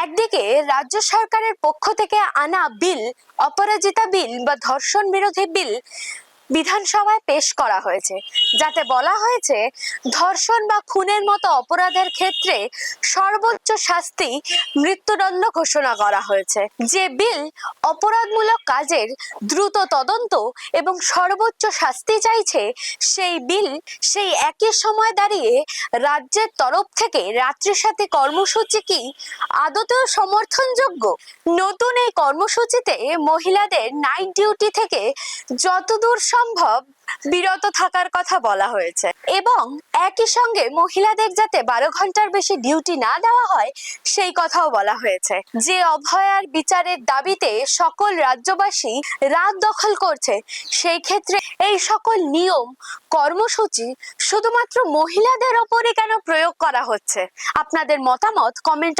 একদিকে রাজ্য সরকারের পক্ষ থেকে আনা বিল অপরাজিতা বিল বা ধর্ষণ বিরোধী বিল বিধানসভায় পেশ করা হয়েছে। যাতে বলা হয়েছে, ধর্ষণ বা খুনের মতো অপরাধের ক্ষেত্রে সর্বোচ্চ শাস্তি মৃত্যুদণ্ড ঘোষণা করা হয়েছে। যে বিল অপরাধমূলক কাজের দ্রুত তদন্ত এবং সর্বোচ্চ শাস্তি চাইছে, সেই বিল সেই একই সময় দাঁড়িয়ে রাজ্যের তরফ থেকে রাত্রির সাথে কর্মসূচি কি আদতেও সমর্থনযোগ্য? নতুন এই কর্মসূচিতে মহিলাদের নাইট ডিউটি থেকে যতদূর সম্ভব বিরত থাকার কথা বলা হয়েছে। এবং একই সঙ্গে মহিলাদের যাতে বারো ঘণ্টার বেশি ডিউটি না দেওয়া হয়, সেই কথাও বলা হয়েছে। যে অভয়ার বিচারের দাবিতে সকল রাজ্যবাসী রাত দখল করছে, সেই ক্ষেত্রে এই সকল নিয়ম, কর্মসূচি শুধুমাত্র মহিলাদের ওপরে কেন প্রয়োগ করা হচ্ছে? আপনাদের মতামত কমেন্ট